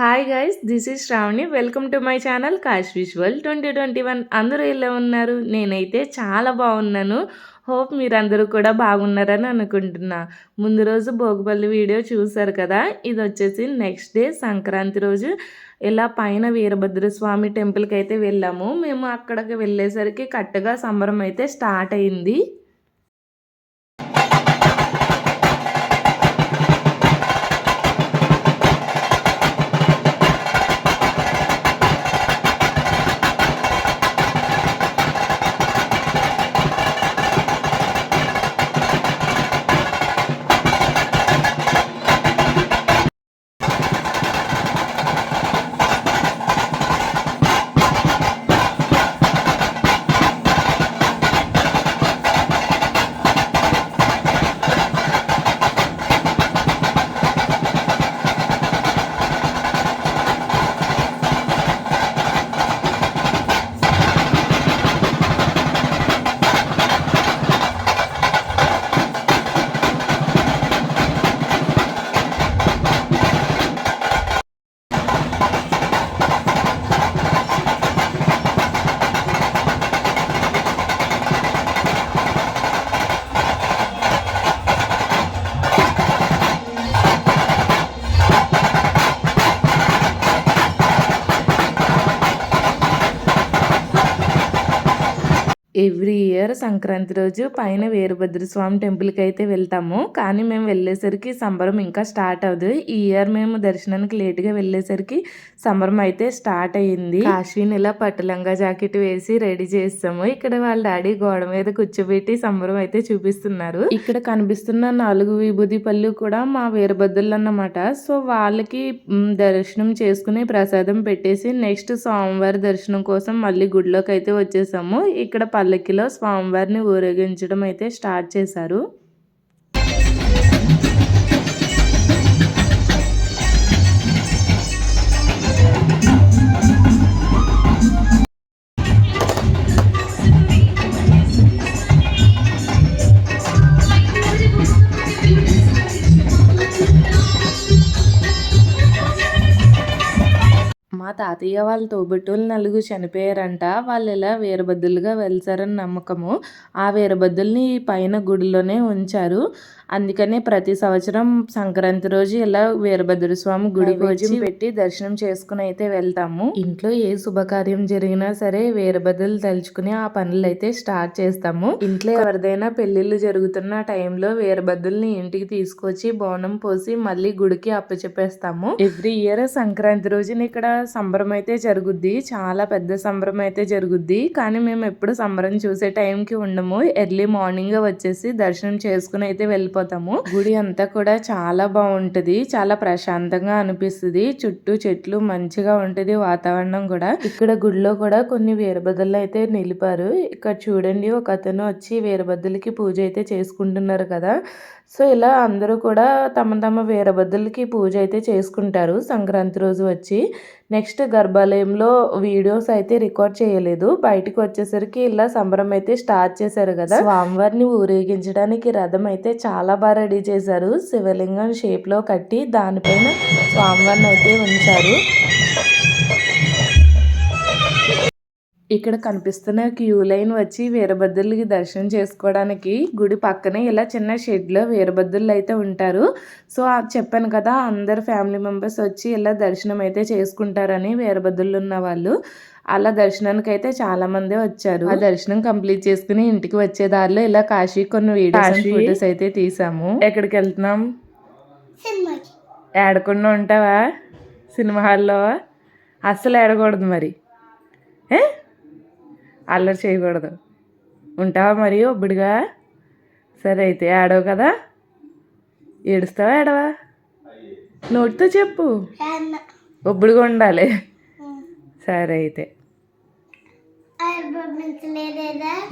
Hi guys this is Shravani welcome to my channel cash visual twenty twenty one అందరూ ఎలా ఉన్నారు? నేనైతే చాలా బాగున్నాను. హోప్ మీరందరూ కూడా బాగున్నారని అనుకుంటున్నా. ముందు రోజు భోగిపల్లి వీడియో చూశారు కదా? ఇది వచ్చేసి నెక్స్ట్ డే సంక్రాంతి రోజు. ఇలా పైన వీరభద్ర స్వామి టెంపుల్కి అయితే వెళ్ళాము. మేము అక్కడికి వెళ్ళేసరికి కరెక్ట్గా సంబరం అయితే స్టార్ట్ అయింది. ఎవ్రీ ఇయర్ సంక్రాంతి రోజు పైన వీరభద్ర స్వామి టెంపుల్కి అయితే వెళ్తాము. కానీ మేము వెళ్ళేసరికి సంబరం ఇంకా స్టార్ట్ అవ్వదు. ఈ ఇయర్ మేము దర్శనానికి లేట్గా వెళ్ళేసరికి సంబరం అయితే స్టార్ట్ అయ్యింది. కాశ్వీని ఇలా పట్టులంగా జాకెట్ వేసి రెడీ చేస్తాము. ఇక్కడ వాళ్ళ డాడీ గోడ మీద కూర్చోబెట్టి సంబరం అయితే చూపిస్తున్నారు. ఇక్కడ కనిపిస్తున్న నాలుగు విభూతి పళ్ళు కూడా మా వీరభద్రులు అన్నమాట. సో వాళ్ళకి దర్శనం చేసుకుని ప్రసాదం పెట్టేసి నెక్స్ట్ సోమవారం దర్శనం కోసం మళ్ళీ గుడిలోకి అయితే వచ్చేసాము. ఇక్కడ పల్లకిలో స్వామివారిని ఊరేగించడం అయితే స్టార్ట్ చేశారు. తాతయ్య వాళ్ళ తోబుట్టువులు నలుగురు చనిపోయారంట. వాళ్ళు ఇలా వీరభద్రులుగా వెళ్తారని నమ్మకము. ఆ వీరభద్రుల్ని పైన గుడిలోనే ఉంచారు. అందుకనే ప్రతి సంవత్సరం సంక్రాంతి రోజు ఇలా వీరభద్ర స్వామి గుడికి వచ్చి పెట్టి దర్శనం చేసుకుని అయితే వెళ్తాము. ఇంట్లో ఏ శుభకార్యం జరిగినా సరే వీరభద్రులు తలుచుకుని ఆ పనులు అయితే స్టార్ట్ చేస్తాము. ఇంట్లో ఎవరిదైనా పెళ్ళిళ్ళు జరుగుతున్న టైంలో వీరభద్రుల్ని ఇంటికి తీసుకొచ్చి బోనం పోసి మళ్ళీ గుడికి అప్పచెప్పేస్తాము. ఎవ్రీ ఇయర్ సంక్రాంతి రోజున ఇక్కడ సంబరం అయితే జరుగుద్ది. చాలా పెద్ద సంబరం అయితే జరుగుద్ది. కానీ మేము ఎప్పుడు సంబరం చూసే టైంకి ఉండము. ఎర్లీ మార్నింగ్ వచ్చేసి దర్శనం చేసుకుని అయితే వెళ్ళిపోతాము. గుడి అంతా కూడా చాలా బాగుంటది. చాలా ప్రశాంతంగా అనిపిస్తుంది. చుట్టూ చెట్లు మంచిగా ఉంటది. వాతావరణం కూడా. ఇక్కడ గుడిలో కూడా కొన్ని వీరభద్రులు అయితే నిలిపారు. ఇక్కడ చూడండి ఒక అతను వచ్చి వీరభద్రులకి పూజ అయితే చేసుకుంటున్నారు కదా. సో ఇలా అందరూ కూడా తమ తమ వీరభద్రులకి పూజ అయితే చేసుకుంటారు. సంక్రాంతి రోజు వచ్చి. నెక్స్ట్ గర్భాలయంలో వీడియోస్ అయితే రికార్డ్ చేయలేదు. బయటకు వచ్చేసరికి ఇలా సంబరం అయితే స్టార్ట్ చేశారు కదా. స్వామివారిని ఊరేగించడానికి రథం అయితే చాలా బాగా రెడీ చేశారు. శివలింగం షేప్లో కట్టి దానిపైన స్వామివారిని అయితే ఉంచారు. ఇక్కడ కనిపిస్తున్న క్యూ లైన్ వచ్చి వీరభద్రులకి దర్శనం చేసుకోవడానికి గుడి పక్కనే ఇలా చిన్న షెడ్లో వీరభద్రులు అయితే ఉంటారు. సో చెప్పాను కదా అందరు ఫ్యామిలీ మెంబర్స్ వచ్చి ఇలా దర్శనం అయితే చేసుకుంటారని వీరభద్రులు ఉన్న వాళ్ళు. అలా దర్శనానికి అయితే చాలా మంది వచ్చారు. ఆ దర్శనం కంప్లీట్ చేసుకుని ఇంటికి వచ్చే దారిలో ఇలా కాశీ కొన్ని వీడియోస్ ఫొటోస్ అయితే తీసాము. ఎక్కడికి వెళ్తున్నాం? సినిమాకి ఏడకుండా ఉంటావా? సినిమా హాల్లో? అస్సలు ఏడకూడదు మరి. ఏ? అల్లరి చేయకూడదు. ఉంటావా మరి ఒబ్బడిగా సరే అయితే ఏడవు కదా? ఏడుస్తావా ఏడవా? నోటితో చెప్పు. ఒబ్బడిగా ఉండాలి. సరే అయితే.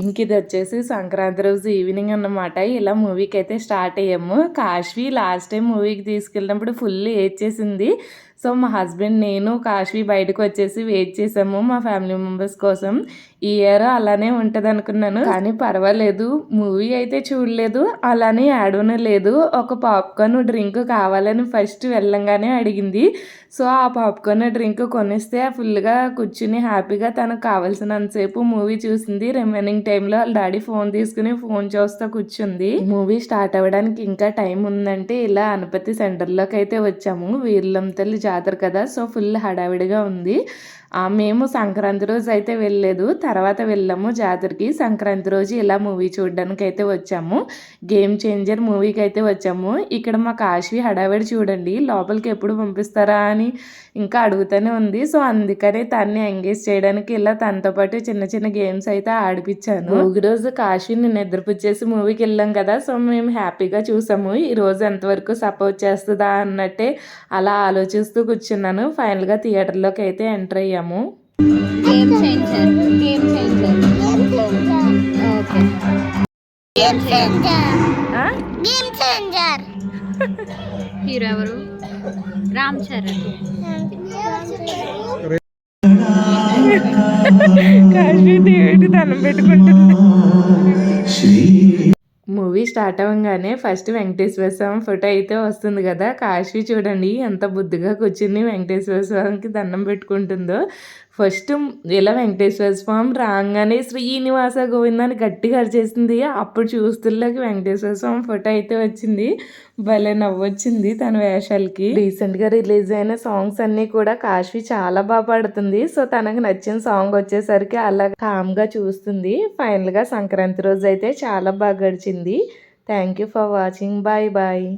ఇంక ఇది వచ్చేసి సంక్రాంతి రోజు ఈవినింగ్ అన్నమాట. ఇలా మూవీకి అయితే స్టార్ట్ అయ్యాము. కాశ్వీ లాస్ట్ టైం మూవీకి తీసుకెళ్ళినప్పుడు ఫుల్ ఏడ్చేసింది. సో మా హస్బెండ్ నేను కాశీ బయటకు వచ్చేసి వెయిట్ చేసాము మా ఫ్యామిలీ మెంబర్స్ కోసం. ఈ ఇయర్ అలానే ఉంటుంది అనుకున్నాను కానీ పర్వాలేదు మూవీ అయితే చూడలేదు. అలానే ఆడనే లేదు ఒక పాప్కార్న్ డ్రింక్ కావాలని ఫస్ట్ వెళ్ళంగానే అడిగింది. సో ఆ పాప్కార్న్ డ్రింక్ కొనిస్తే ఫుల్గా కూర్చుని హ్యాపీగా తనకు కావాల్సినంతసేపు మూవీ చూసింది. రిమైనింగ్ టైంలో వాళ్ళ డాడీ ఫోన్ తీసుకుని ఫోన్ చూస్తూ కూర్చుంది. మూవీ స్టార్ట్ అవ్వడానికి ఇంకా టైం ఉందంటే ఇలా అనపతి సెంటర్లోకి అయితే వచ్చాము. వీర్లంతల్లి జాతర కదా సో ఫుల్ హడావిడిగా ఉంది. మేము సంక్రాంతి రోజు అయితే వెళ్ళలేదు. తర్వాత వెళ్ళాము జాతరకి. సంక్రాంతి రోజు ఇలా మూవీ చూడడానికి అయితే వచ్చాము. గేమ్ చేంజర్ మూవీకి అయితే వచ్చాము. ఇక్కడ మా కాశీ హడావిడి చూడండి. లోపలికి ఎప్పుడు పంపిస్తారా అని ఇంకా అడుగుతూనే ఉంది. సో అందుకనే తన్ని ఎంగేజ్ చేయడానికి ఇలా తనతో పాటు చిన్న చిన్న గేమ్స్ అయితే ఆడిపించాను. ఒక రోజు కాశీని నిద్రపుచ్చేసి మూవీకి వెళ్ళాం కదా. సో మేము హ్యాపీగా చూసాము. ఈ రోజు ఎంతవరకు సపోర్ట్ చేస్తుందా అన్నట్టే అలా ఆలోచిస్తూ కూర్చున్నాను. ఫైనల్గా థియేటర్లోకి అయితే ఎంటర్ అయ్యాను. అయ్యాము game changer game changer okay game changer ఆ? గేమ్ చేంజర్ హీరో ఎవరు? రామ్ చరణ్ కాశీ దేవుడికి దండం పెట్టుకుంటుంది. మూవీ స్టార్ట్ అవ్వగానే ఫస్ట్ వెంకటేశ్వర స్వామి ఫోటో అయితే వస్తుంది కదా. కాశీ చూడండి ఎంత బుద్ధిగా కూర్చుని వెంకటేశ్వర స్వామికి దండం పెట్టుకుంటుందో. ఫస్ట్ ఇలా వెంకటేశ్వర స్వామి రాగానే శ్రీనివాస గోవిందాన్ని గట్టిగా అరిచేసింది. అప్పుడు చూస్తుల్లోకి వెంకటేశ్వర స్వామి ఫోటో అయితే వచ్చింది. భలే నవ్వొచ్చింది తన వేషాలకి. రీసెంట్గా రిలీజ్ అయిన సాంగ్స్ అన్నీ కూడా కాశీ చాలా బాగా పాడుతుంది. సో తనకు నచ్చిన సాంగ్ వచ్చేసరికి అలా కామ్గా చూస్తుంది. ఫైనల్గా సంక్రాంతి రోజు అయితే చాలా బాగా గడిచింది. Thank you for watching. Bye bye.